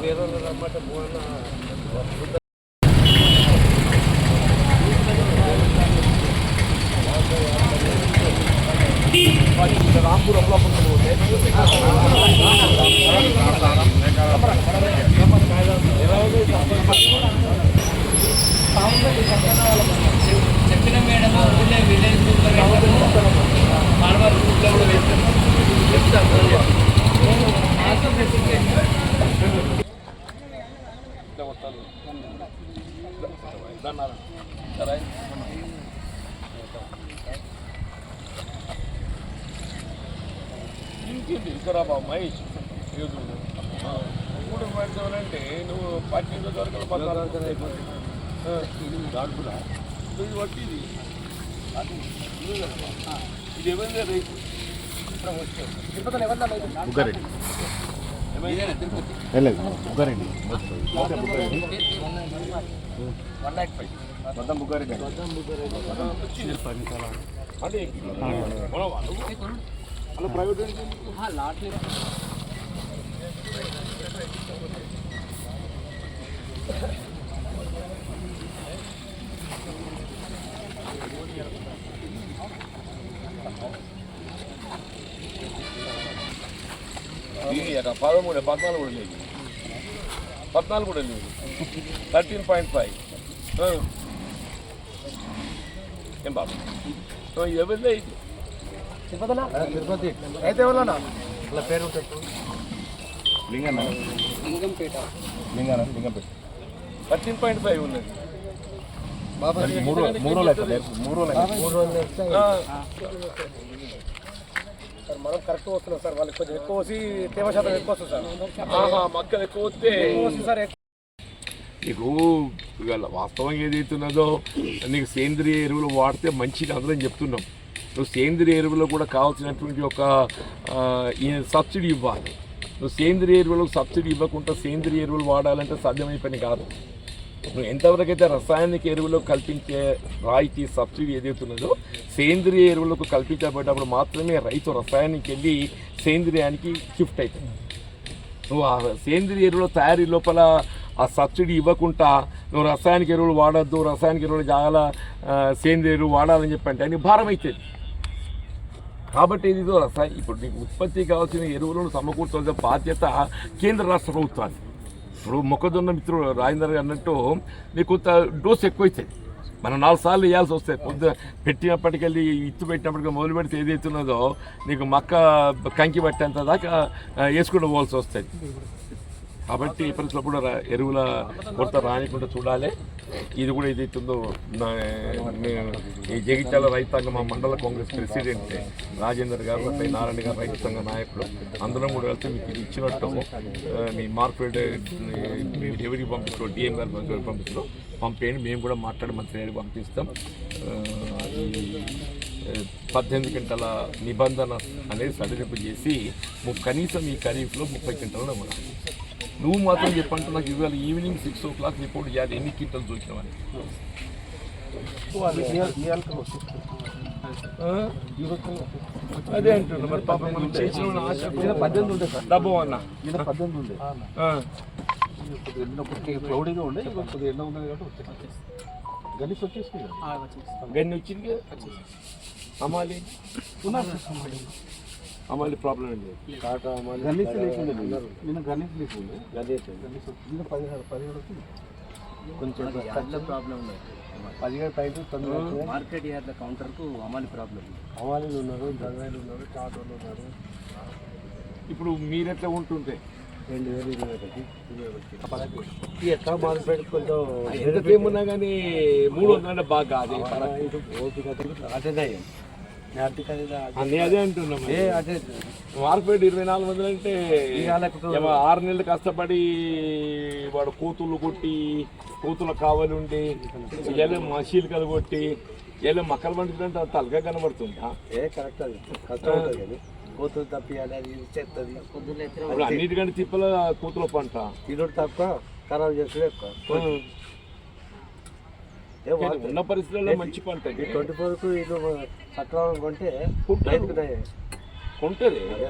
వేరే వాళ్ళు రమ్మాట పోవన్నా రాంపూర్ అప్పుడప్పుడు ఎలా చెప్పిన మేడం ఊళ్ళో విలేజ్ మార్వల్ గ్రూప్లో కూడా చెప్తాను ఇంకేంటి? ఇక్కడ బాబు మహేష్. ఈరోజు మూడు పడతానంటే నువ్వు పద్దెనిమిది వరకు పద్నాలుగు దాడుకురా బట్టి ఇది. అది ఇదే. ఇది ఏమైంది రైతు బుగ్గారెడ్డి లేదు బుగ్గారెడ్డి వన్ నైట్ ఫైవ్ మొత్తం బుగ్గారెడ్డి అలా ప్రైవేట్ లాట్లు పదమూడు పద్నాలుగు కూడా లేదు. పద్నాలుగు కూడా లేదు. Thirteen point five. ఏం బాబు? సో ఎవరిదే ఇది? తిరుపతి. అయితే ఎవరన్నా ఇలా పేరు Linganna Lingampet. Linganna Lingampet. Thirteen point five ఉన్నది. మూడు మూడు రోజులు అవుతుంది మూడు రోజులు మూడు సార్ మనం కరెక్ట్ వస్తున్నాం సార్ వాళ్ళకి కొంచెం ఎక్కువ వచ్చి తేమ శాతం ఎక్కువ వస్తుంది సార్ ఆహా మక్కలు ఎక్కువ వస్తే. సార్ నీకు ఇవాళ ఏదైతున్నదో నీకు సేంద్రియ ఎరువులు వాడితే మంచిది అందరం చెప్తున్నాం. నువ్వు సేంద్రియ ఎరువులో కూడా కావాల్సినటువంటి ఒక సబ్సిడీ ఇవ్వాలి. నువ్వు సేంద్రియ ఎరువులకు సబ్సిడీ ఇవ్వకుండా సేంద్రియ ఎరువులు వాడాలంటే సాధ్యమైన పని కాదు. ఎంతవరకు అయితే రసాయనిక ఎరువులకు కల్పించే రాయితీ సబ్సిడీ ఏదైతున్నదో సేంద్రియ ఎరువులకు కల్పించబడ్డప్పుడు మాత్రమే రైతు రసాయనికి వెళ్ళి సేంద్రియానికి షిఫ్ట్ అవుతుంది నువ్వు ఆ సేంద్రియ ఎరువుల తయారీ లోపల ఆ సబ్సిడీ ఇవ్వకుండా నువ్వు రసాయనిక ఎరువులు వాడద్దు రసాయనిక ఎరువులు జాగాల సేంద్రియ ఎరువు వాడాలని చెప్పంటే నీకు భారం అవుతుంది కాబట్టి ఇది ఇదో రసాయ ఇప్పుడు నీకు ఉత్పత్తి కావాల్సిన ఎరువులను సమకూర్చాల్సిన బాధ్యత కేంద్ర రాష్ట్ర ప్రభుత్వాన్ని ఇప్పుడు మొక్కజొన్న మిత్రుడు రాజేందర్ గారు అన్నట్టు నీకు కొంత డోస్ ఎక్కువ అవుతుంది మనం నాలుగు సార్లు వేయాల్సి వస్తాయి పొద్దు పెట్టినప్పటికెళ్ళి ఇత్తు పెట్టినప్పటికీ మొదలు పెడితే ఏదైతున్నదో నీకు మక్క కంకి పట్టేంత దాకా వేసుకుంటూ పోవాల్సి వస్తుంది కాబట్టి ఇప్పటిలో కూడా రా- ఎరువుల కొరత రానికుండా చూడాలి. ఇది కూడా ఇది నా- ఈ జగిత్యాల రైతాంగం మా మండల కాంగ్రెస్ ప్రెసిడెంట్ రాజేందర్ గారు అట్లే నారాయణ గారు రైతు సంఘ నాయకులు అందరం కూడా కలిసి మీకు ఇది ఇచ్చినట్టు మీ మార్కెట్ ఎవరికి పంపిస్తాం డిఎం గారు పంపి- పంపిస్తాం పంపేయండి. మేము కూడా మాట్లాడి మంత్రి గారికి పంపిస్తాం. పద్దెనిమిది గంటల నిబంధన అనేది సడలింపు చేసి కనీసం ఈ ఖరీఫ్లో ముప్పై గంటలు ఉండాలి నువ్వు మాత్రం చెప్పంటే నాకు ఇవాళ evening six o'clock report చేయాలి. ఎన్ని క్వింటలు చూసినావని? అదే అంటున్నా మరి పాపం మనం చేసిన ఆశ పద్దెనిమిది ఉంటుంది సార్. డబ్బు అన్న. ఈయన పద్దెనిమిది కొద్దిగా క్లౌడీగా ఉండే కొద్దిగా ఎండ ఉన్నది కాబట్టి వచ్చేసి గణేష్ వచ్చేసి గన్ని వచ్చింది. అమ్మాలి. అమ్మాలి ప్రాబ్లం గణేష్ నిన్న గణేష్ గణేష్ నిన్న పదిహేడు కొంచెం ప్రాబ్లం ఉంది పదిహేడు పైన తొమ్మిది మార్కెట్ యార్డ్ల కౌంటర్కు అమలు ప్రాబ్లం ఉంది అవాలీలు ఉన్నారు జగవేలు ఉన్నారు చాటోళ్ళు ఉన్నారు. ఇప్పుడు మీరెట్లా ఉంటుంటే? రెండు వేలు ఇరవై ఒకటి మొదలు పెట్టి కొంచెం ఎంతసేమున్నా కానీ మూడు వందల బాగా కాదు ఓపిక అదే అన్నీ అదే అంటున్నాం ఏ అదే. మార్కెట్ ఇరవై నాలుగు వందలు అంటే ఆరు నెలలు కష్టపడి వాడు కూతుళ్ళు కొట్టి కూతుళ్ళ కావాలి ఉండి ఎలా మసీలు కొట్టి ఎలా మక్కలు పండుతుంటే తలగా కనబడుతుందా. ఏ కరెక్ట్ అది. కష్టం కోతులు తప్పియాలి అది ఇది చేస్తుంది అన్నిటికంటే తిప్పల కూతుల పంట. తినడు తప్ప ఖరాబ్ చేసుడు ఎక్కువ. ఉన్న పరిస్థితుల్లో మంచి పంట ట్వంటీ ఫోర్కు ఇల్లు సక్రమం కొంటే. రైతుకు. కొంటది అదే.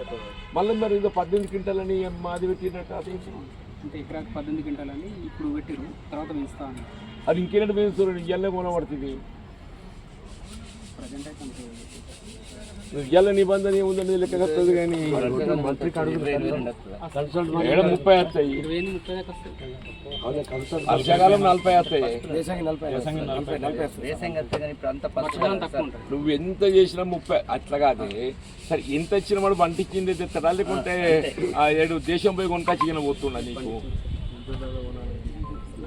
మళ్ళీ మరి ఇదో పద్దెనిమిది క్వింటాలని మాది పెట్టినట్టు అదేంటి అంటే ఎకరాకి పద్దెనిమిది గంటలని ఇప్పుడు పెట్టిరు తర్వాత పెంచుతా అది ఇంకేంటి పెంచుతారు? ఇయ్యాలనే కొనబడుతుంది ప్రజెంట్ నిబంధన ఏముందని లెక్క కట్టదు కానీ. మంత్రికి కన్సల్ట్ ఏడ ముప్పై వస్తాయి వర్షాకాలం నలభై వస్తాయి నువ్వు ఎంత చేసినా ముప్పై. అట్లా కాదు. సరే ఎంత ఇచ్చిన వాడు పంటించింది తెస్తాడా లేకుంటే ఏడు దేశం పోయి కొనుకొచ్చిన పోతున్నా నీకు?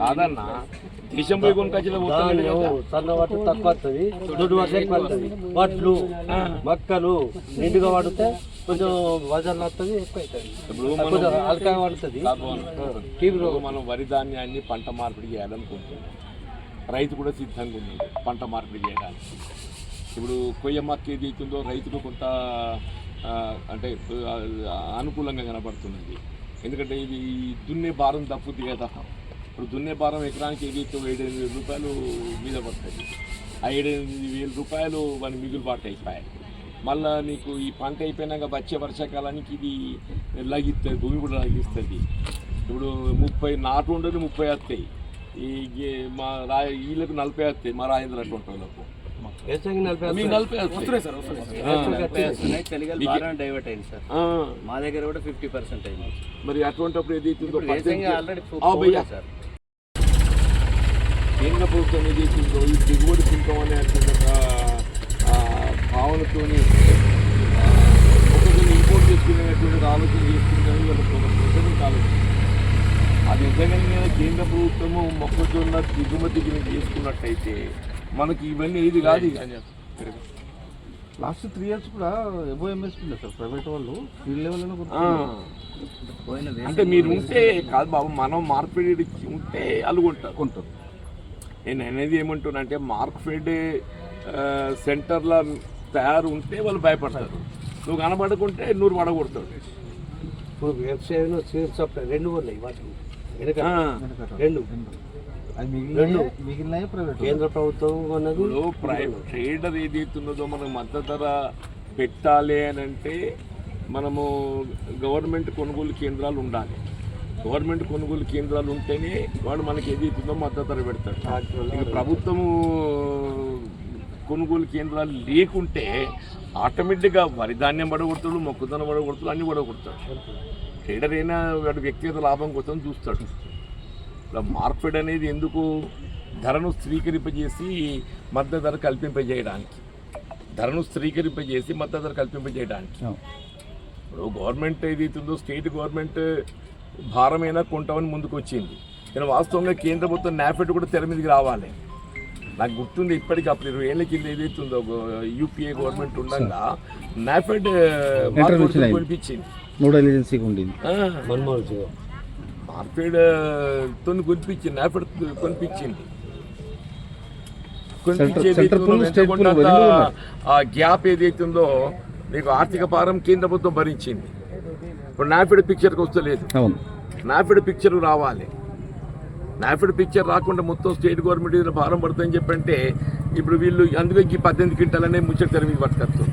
కాదన్నా. దేశం పోయి కొనుకొచ్చిన పోతున్నా సన్న వాటి తక్కువ వస్తుంది దొడ్డు వాటి ఎక్కువ వస్తుంది వడ్లు మక్కలు నిండుగా వాడితే కొంచెం వజన్ వస్తుంది ఎక్కువ అవుతుంది ఇప్పుడు కొంచెం మనం. వరి ధాన్యాన్ని పంట మార్పిడి చేయాలనుకుంటున్నాం. రైతు కూడా సిద్ధంగా ఉన్నాడు పంట మార్పిడి చేయడానికి. ఇప్పుడు కొయ్య మక్క ఏది అవుతుందో రైతుకు కొంత అంటే అనుకూలంగా కనబడుతున్నది. ఎందుకంటే ఇది దున్నే భారం తప్పుద్ది కదా. ఇప్పుడు దున్నే భారం ఎకరానికి ఏదైతే ఏడు ఎనిమిది వేల రూపాయలు మీద పడుతుంది ఆ ఏడు ఎనిమిది వేల రూపాయలు మన మిగులుబాటు అయిపోయాయి. మళ్ళా నీకు ఈ పంట అయిపోయినాక వచ్చే వర్షాకాలానికి ఇది లగిస్తుంది భూమి కూడా లగిస్తుంది. ఇప్పుడు ముప్పై నాటు ఉండదు ముప్పై వస్తాయి. ఈ మా రా వీళ్ళకి నలభై వస్తాయి మా రాజేంద్ర అటువంటి వాళ్ళకు. మా దగ్గర కూడా ఫిఫ్టీ పర్సెంట్ అయింది. మరి అటువంటిప్పుడు ఏదైతుందో కేంద్ర ప్రభుత్వం ఏదైతుందో ఈ దిగుబడి సుంకం అనేటువంటి ఒక ఆ, భావనతోని ఆ, మొక్కజొన్న ఇంపోర్ట్ చేసుకునేటువంటి ఆలోచన ఒక ప్రజలకు ఆలోచన అది నిజంగానే కేంద్ర ప్రభుత్వము మొక్కజొన్న దిగుమతికి చేసుకున్నట్టయితే మనకి ఇవన్నీ ఏది కాదు. లాస్ట్ త్రీ ఇయర్స్ కూడా ఎబో ఎంఎస్పీ సార్ ప్రైవేట్ వాళ్ళు ఫీల్డ్ లెవెల్లో ఆ. అంటే మీరు ఉంటే కాదు బాబు మనం మార్పిడి ఉంటే అలుగుంటారు. కొంటారు. నేను అనేది ఏమంటున్నా అంటే మార్క్ఫెడ్ సెంటర్ల తయారు ఉంటే వాళ్ళు భయపడతారు. నువ్వు కనబడకుంటే నూరు పడగొడతాడు ఇప్పుడు వ్యవసాయం సీడ్ సప్లై రెండు ఉన్నాయి వాటికి. రెండు. కేంద్ర ప్రభుత్వం అన్నది ప్రైవేట్ ట్రేడర్ ఏదైతున్నదో మనం మద్దతు ధర పెట్టాలి అని అంటే మనము గవర్నమెంట్ కొనుగోలు కేంద్రాలు ఉండాలి. గవర్నమెంట్ కొనుగోలు కేంద్రాలు ఉంటేనే వాడు మనకి ఏదైతుందో మద్దతు ధర పెడతాడు ఇక ప్రభుత్వము కొనుగోలు కేంద్రాలు లేకుంటే ఆటోమేటిక్గా వరి ధాన్యం పడగొడతాడు మొక్కజొన్న పడగొడతాడు అన్ని పడగొడతాడు. ట్రేడర్ అయినా వాడు వ్యక్తిగత లాభం కోసం చూస్తాడు. ఇలా మార్కెట్ అనేది ఎందుకు? ధరను స్త్రీకరింపజేసి మద్దతు ధర కల్పింపజేయడానికి. ధరను స్త్రీకరింపజేసి మద్దతు ధర కల్పింపజేయడానికి. ఇప్పుడు గవర్నమెంట్ ఏదైతుందో స్టేట్ గవర్నమెంట్ భారమైనా కొంటామని ముందుకు వచ్చింది నేను వాస్తవంగా కేంద్ర ప్రభుత్వం నాఫెడ్ కూడా తెర మీదకి రావాలి. నాకు గుర్తుంది ఇప్పటికీ అప్పుడు ఇరవై ఏళ్ళ కింద ఏదైతుందో యూపీఏ గవర్నమెంట్ ఉండగా నాఫెడ్ కొనిపించింది. నోడల్ ఏజెన్సీకి ఉండింది కొనిపించింది నాఫెడ్ కొనిపించింది. కొనిపించేది గ్యాప్ ఏదైతే ఉందో నీకు ఆర్థిక భారం కేంద్ర ప్రభుత్వం భరించింది. ఇప్పుడు నాఫెడ్ పిక్చర్కి వస్తలేదు అవును. నాఫెడ్ పిక్చర్ రావాలి. నాఫెడ్ పిక్చర్ రాకుండా మొత్తం స్టేట్ గవర్నమెంట్ మీద భారం పడుతుందని చెప్పంటే ఇప్పుడు వీళ్ళు అందుకే ఈ పద్దెనిమిది క్వింటాలనే ముచ్చట తెర మీద పట్టుకొచ్చు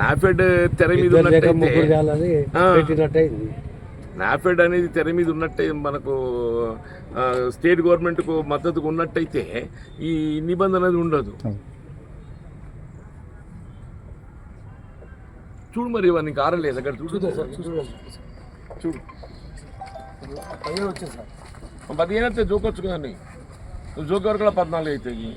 నాఫెడ్ తెర మీద ఉన్నట్టయితే నాఫెడ్ అనేది తెర మీద ఉన్నట్టే మనకు స్టేట్ గవర్నమెంట్కు మద్దతుగా ఉన్నట్టయితే ఈ నిబంధన అనేది ఉండదు. చూడు మరి ఇవన్నీ కారలేదు అక్కడ చూడు. చూడు పదిహేను వచ్చింది సార్. పదిహేను అయితే జోకొచ్చు కానీ నువ్వు జోకి వరకు కూడా పద్నాలుగు అవుతాయి.